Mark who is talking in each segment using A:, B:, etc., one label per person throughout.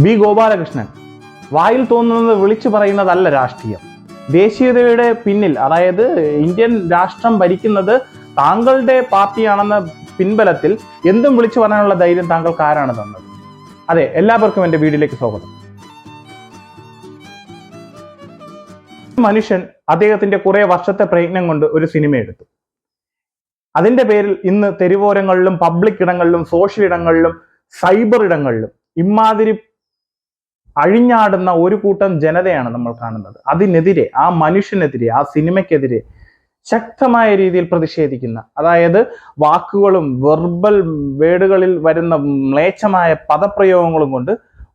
A: B Gopalakrishnan. വായിൽ തോന്നുന്നത് വിളിച്ചു പറയുന്നതല്ല രാഷ്ട്രീയം. ദേശീയതയുടെ പിന്നിൽ അതായത് ഇന്ത്യൻ രാഷ്ട്രം ഭരിക്കുന്നത് താങ്കളുടെ പാർട്ടിയാണെന്ന പിൻബലത്തിൽ എന്തും വിളിച്ചു പറയാനുള്ള ധൈര്യം താങ്കൾക്ക് ആരാണ് തന്നത്? അതെ എല്ലാവർക്കും എന്റെ വീഡിയോയിലേക്ക് സ്വാഗതം. മനുഷ്യൻ അദ്ദേഹത്തിന്റെ കുറെ വർഷത്തെ പ്രയത്നം കൊണ്ട് ഒരു സിനിമ എടുത്തു. അതിന്റെ പേരിൽ ഇന്ന് തെരുവോരങ്ങളിലും പബ്ലിക് ഇടങ്ങളിലും സോഷ്യൽ ഇടങ്ങളിലും സൈബർ ഇടങ്ങളിലും ഇമാതിരി അഴിഞ്ഞാടുന്ന ഒരു കൂട്ടം ജനതയാണ് നമ്മൾ കാണുന്നത്. അതിനെതിരെ ആ മനുഷ്യനെതിരെ ആ സിനിമയ്ക്കെതിരെ ശക്തമായ രീതിയിൽ പ്രതിഷേധിക്കുന്ന അതായത് വാക്കുകളും വെർബൽ വേഡുകളിൽ വരുന്ന മ്ലേച്ഛമായ പദപ്രയോഗങ്ങളും കൊണ്ട്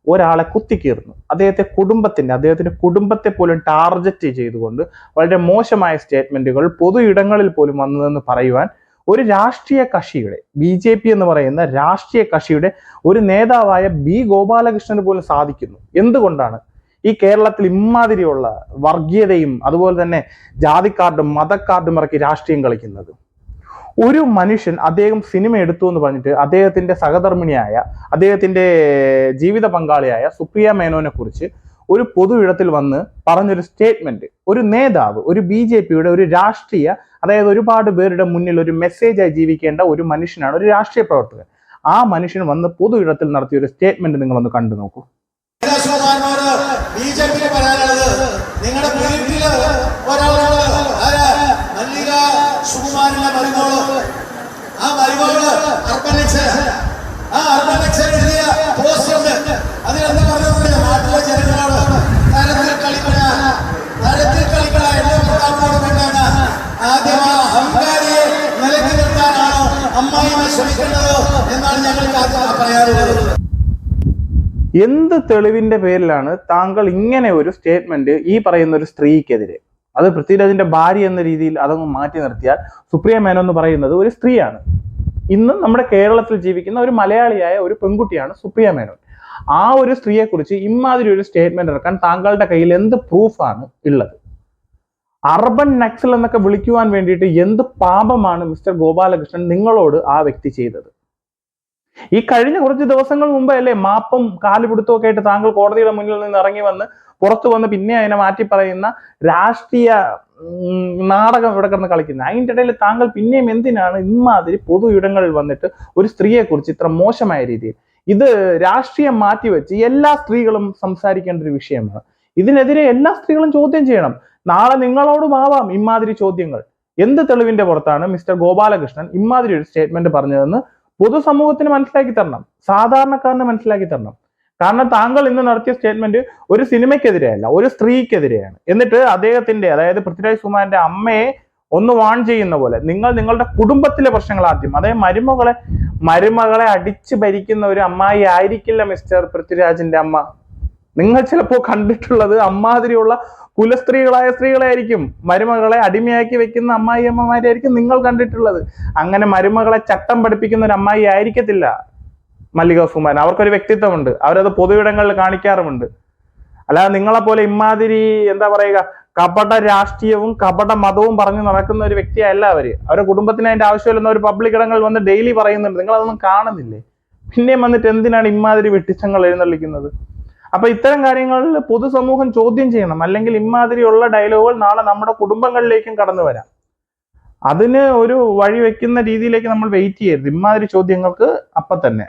A: ഒരാളെ കുത്തിക്കീറുന്നു. അദ്ദേഹത്തെ കുടുംബത്തിന്റെ അദ്ദേഹത്തിന്റെ കുടുംബത്തെ പോലും ടാർഗറ്റ് ചെയ്തുകൊണ്ട് വളരെ മോശമായ സ്റ്റേറ്റ്മെന്റുകൾ പൊതു ഇടങ്ങളിൽ പോലും വന്നതെന്ന് പറയുവാൻ ഒരു രാഷ്ട്രീയ കക്ഷിയുടെ ബി ജെ പി എന്ന് പറയുന്ന രാഷ്ട്രീയ കക്ഷിയുടെ ഒരു നേതാവായ ബി ഗോപാലകൃഷ്ണന് പോലും സാധിക്കുന്നു. എന്തുകൊണ്ടാണ്? ഈ കേരളത്തിൽ ഇമാതിരിയുള്ള വർഗീയതയും അതുപോലെ തന്നെ ജാതിക്കാർഡും മതക്കാർഡും ഇറക്കി രാഷ്ട്രീയം കളിക്കുന്നത്. ഒരു മനുഷ്യൻ അദ്ദേഹം സിനിമ എടുത്തു എന്ന് പറഞ്ഞിട്ട് അദ്ദേഹത്തിന്റെ സഹധർമ്മിണിയായ അദ്ദേഹത്തിന്റെ ജീവിത പങ്കാളിയായ സുപ്രിയ മേനോനെ കുറിച്ച് ഒരു പൊതു ഇടത്തിൽ വന്ന് പറഞ്ഞൊരു സ്റ്റേറ്റ്മെന്റ് ഒരു നേതാവ് ഒരു ബി ജെ പിയുടെ ഒരു രാഷ്ട്രീയ അതായത് ഒരുപാട് പേരുടെ മുന്നിൽ ഒരു മെസ്സേജായി ജീവിക്കേണ്ട ഒരു മനുഷ്യനാണ് ഒരു രാഷ്ട്രീയ പ്രവർത്തകൻ. ആ മനുഷ്യൻ വന്ന് പൊതു ഇടത്തിൽ നടത്തിയ ഒരു സ്റ്റേറ്റ്മെന്റ് നിങ്ങളൊന്ന് കണ്ടു നോക്കൂ.
B: ബി ജെ പറയാനുള്ളത് നിങ്ങളുടെ ആ മരുമോൾ അർപ്പനക്സ് എന്നാണ് ഞങ്ങൾക്ക് പറയാറുള്ളത്
A: എന്ത് തെളിവിന്റെ പേരിലാണ് താങ്കൾ ഇങ്ങനെ ഒരു സ്റ്റേറ്റ്മെന്റ് ഈ പറയുന്ന ഒരു സ്ത്രീക്കെതിരെ? അത് പൃഥ്വിരാജിന്റെ ഭാര്യ എന്ന രീതിയിൽ അതങ്ങ് മാറ്റി നിർത്തിയാൽ സുപ്രിയ മേനോ എന്ന് പറയുന്നത് ഒരു സ്ത്രീയാണ്. ഇന്ന് നമ്മുടെ കേരളത്തിൽ ജീവിക്കുന്ന ഒരു മലയാളിയായ ഒരു പെൺകുട്ടിയാണ് സുപ്രിയ മേനോൻ. ആ ഒരു സ്ത്രീയെ കുറിച്ച് ഇമാതിരി ഒരു സ്റ്റേറ്റ്മെന്റ് ഇറക്കാൻ താങ്കളുടെ കയ്യിൽ എന്ത് പ്രൂഫാണ് ഉള്ളത്? അർബൻ നക്സൽ എന്നൊക്കെ വിളിക്കുവാൻ വേണ്ടിയിട്ട് എന്ത് പാപമാണ് മിസ്റ്റർ ഗോപാലകൃഷ്ണൻ നിങ്ങളോട് ആ വ്യക്തി ചെയ്തത്? ഈ കഴിഞ്ഞ കുറച്ച് ദിവസങ്ങൾ മുമ്പല്ലേ മാപ്പും കാലുപിടുത്തവും ഒക്കെ ആയിട്ട് താങ്കൾ കോടതിയുടെ മുന്നിൽ നിന്ന് ഇറങ്ങി വന്ന് പുറത്തു വന്ന് പിന്നെ അതിനെ മാറ്റി പറയുന്ന രാഷ്ട്രീയ നാടകം ഇവിടെ കിടന്ന് കളിക്കുന്നത്. അതിന്റെ ഇടയിൽ താങ്കൾ പിന്നെയും എന്തിനാണ് ഇമാതിരി പൊതു ഇടങ്ങളിൽ വന്നിട്ട് ഒരു സ്ത്രീയെക്കുറിച്ച് ഇത്ര മോശമായ രീതിയിൽ? ഇത് രാഷ്ട്രീയം മാറ്റിവെച്ച് എല്ലാ സ്ത്രീകളും സംസാരിക്കേണ്ട ഒരു വിഷയമാണ്. ഇതിനെതിരെ എല്ലാ സ്ത്രീകളും ചോദ്യം ചെയ്യണം. നാളെ നിങ്ങളോടും ആവാം ഇമാതിരി ചോദ്യങ്ങൾ. എന്ത് തെളിവിന്റെ പുറത്താണ് മിസ്റ്റർ ഗോപാലകൃഷ്ണൻ ഇമാതിരി ഒരു സ്റ്റേറ്റ്മെന്റ് പറഞ്ഞതെന്ന് പൊതുസമൂഹത്തിന് മനസ്സിലാക്കി തരണം. സാധാരണക്കാരന് മനസ്സിലാക്കി തരണം. കാരണം താങ്കൾ ഇന്ന് നടത്തിയ സ്റ്റേറ്റ്മെന്റ് ഒരു സിനിമയ്ക്കെതിരെയല്ല ഒരു സ്ത്രീക്കെതിരെയാണ്. എന്നിട്ട് അദ്ദേഹത്തിന്റെ അതായത് പൃഥ്വിരാജ് കുമാറിന്റെ അമ്മയെ ഒന്ന് വാൺ ചെയ്യുന്ന പോലെ നിങ്ങൾ നിങ്ങളുടെ കുടുംബത്തിലെ പ്രശ്നങ്ങൾ ആദ്യം അതായത് മരുമകളെ മരുമകളെ അടിച്ചു ഭരിക്കുന്ന ഒരു അമ്മായി ആയിരിക്കില്ല മിസ്റ്റർ പൃഥ്വിരാജിന്റെ അമ്മ. നിങ്ങൾ ചിലപ്പോൾ കണ്ടിട്ടുള്ളത് അമ്മാതിരിയുള്ള കുലസ്ത്രീകളായ സ്ത്രീകളായിരിക്കും. മരുമകളെ അടിമയാക്കി വെക്കുന്ന അമ്മായി അമ്മമാരെയായിരിക്കും നിങ്ങൾ കണ്ടിട്ടുള്ളത്. അങ്ങനെ മരുമകളെ ചട്ടം പഠിപ്പിക്കുന്ന ഒരു അമ്മായി ആയിരിക്കത്തില്ല മല്ലിക സുമാൻ അവർക്കൊരു വ്യക്തിത്വമുണ്ട്. അവരത് പൊതുവിടങ്ങളിൽ കാണിക്കാറുമുണ്ട്. അല്ലാതെ നിങ്ങളെപ്പോലെ ഇമ്മാതിരി എന്താ പറയുക കപട രാഷ്ട്രീയവും കപട മതവും പറഞ്ഞു നടക്കുന്ന ഒരു വ്യക്തിയല്ല അവർ. അവരുടെ കുടുംബത്തിന് അതിന്റെ ആവശ്യമില്ലെന്ന് അവർ പബ്ലിക് ഇടങ്ങളിൽ വന്ന് ഡെയിലി പറയുന്നുണ്ട്. നിങ്ങൾ അതൊന്നും കാണുന്നില്ലേ? പിന്നെയും വന്നിട്ട് എന്തിനാണ് ഇമ്മാതിരി വെട്ടിച്ചങ്ങൾ എഴുന്നള്ളിക്കുന്നത്? അപ്പൊ ഇത്തരം കാര്യങ്ങളിൽ പൊതുസമൂഹം ചോദ്യം ചെയ്യണം. അല്ലെങ്കിൽ ഇമാതിരിയുള്ള ഡയലോഗുകൾ നാളെ നമ്മുടെ കുടുംബങ്ങളിലേക്കും കടന്നു വരാം. അതിന് ഒരു വഴി വെക്കുന്ന രീതിയിലേക്ക് നമ്മൾ വെയിറ്റ് ചെയ്യരുത്. ഇമാതിരി ചോദ്യങ്ങൾക്ക് അപ്പൊ തന്നെ.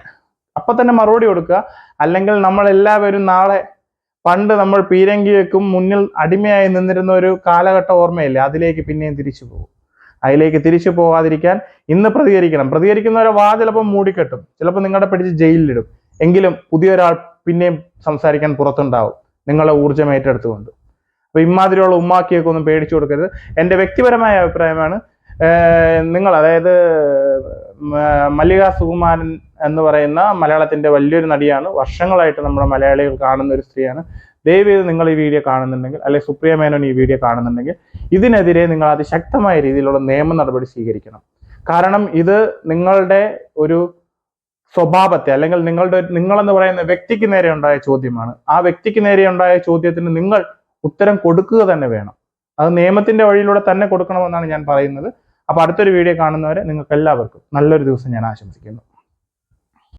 A: അപ്പൊ തന്നെ മറുപടി കൊടുക്കുക. അല്ലെങ്കിൽ നമ്മൾ എല്ലാവരും നാളെ പണ്ട് നമ്മൾ പീരങ്കിയേക്കും മുന്നിൽ അടിമയായി നിന്നിരുന്ന ഒരു കാലഘട്ടം ഓർമ്മയില്ലേ? അതിലേക്ക് പിന്നെയും തിരിച്ചു പോകും. അതിലേക്ക് തിരിച്ചു പോകാതിരിക്കാൻ ഇന്ന് പ്രതികരിക്കണം. പ്രതികരിക്കുന്നവരെ വാ ചിലപ്പോൾ മൂടിക്കെട്ടും. ചിലപ്പോൾ നിങ്ങളുടെ പിടിച്ച് ജയിലിലിടും. എങ്കിലും പുതിയൊരാൾ പിന്നെയും സംസാരിക്കാൻ പുറത്തുണ്ടാവും. നിങ്ങളെ ഊർജം ഏറ്റെടുത്തുകൊണ്ട്. അപ്പൊ ഇമാതിരിയുള്ള ഉമ്മാക്കിയൊക്കെ ഒന്നും പേടിച്ചു കൊടുക്കരുത്. എന്റെ വ്യക്തിപരമായ അഭിപ്രായമാണ് നിങ്ങൾ അതായത് മല്ലിക സുകുമാരൻ എന്ന് പറയുന്ന മലയാളത്തിന്റെ വലിയൊരു നടിയാണ്. വർഷങ്ങളായിട്ട് നമ്മുടെ മലയാളികൾ കാണുന്ന ഒരു സ്ത്രീയാണ്. ദയവേത് നിങ്ങൾ ഈ വീഡിയോ കാണുന്നുണ്ടെങ്കിൽ അല്ലെങ്കിൽ സുപ്രിയ മേനോൻ ഈ വീഡിയോ കാണുന്നുണ്ടെങ്കിൽ ഇതിനെതിരെ നിങ്ങൾ അതിശക്തമായ രീതിയിലുള്ള നിയമ നടപടി സ്വീകരിക്കണം. കാരണം ഇത് നിങ്ങളുടെ ഒരു സ്വഭാവത്തെ അല്ലെങ്കിൽ നിങ്ങളുടെ നിങ്ങളെന്ന് പറയുന്ന വ്യക്തിക്ക് നേരെ ഉണ്ടായ ചോദ്യമാണ്. ആ വ്യക്തിക്ക് നേരെ ഉണ്ടായ ചോദ്യത്തിന് നിങ്ങൾ ഉത്തരം കൊടുക്കുക തന്നെ വേണം. അത് നിയമത്തിന്റെ വഴിയിലൂടെ തന്നെ കൊടുക്കണമെന്നാണ് ഞാൻ പറയുന്നത്. അപ്പൊ അടുത്തൊരു വീഡിയോ കാണുന്നവരെ നിങ്ങൾക്ക് എല്ലാവർക്കും നല്ലൊരു ദിവസം ഞാൻ ആശംസിക്കുന്നു.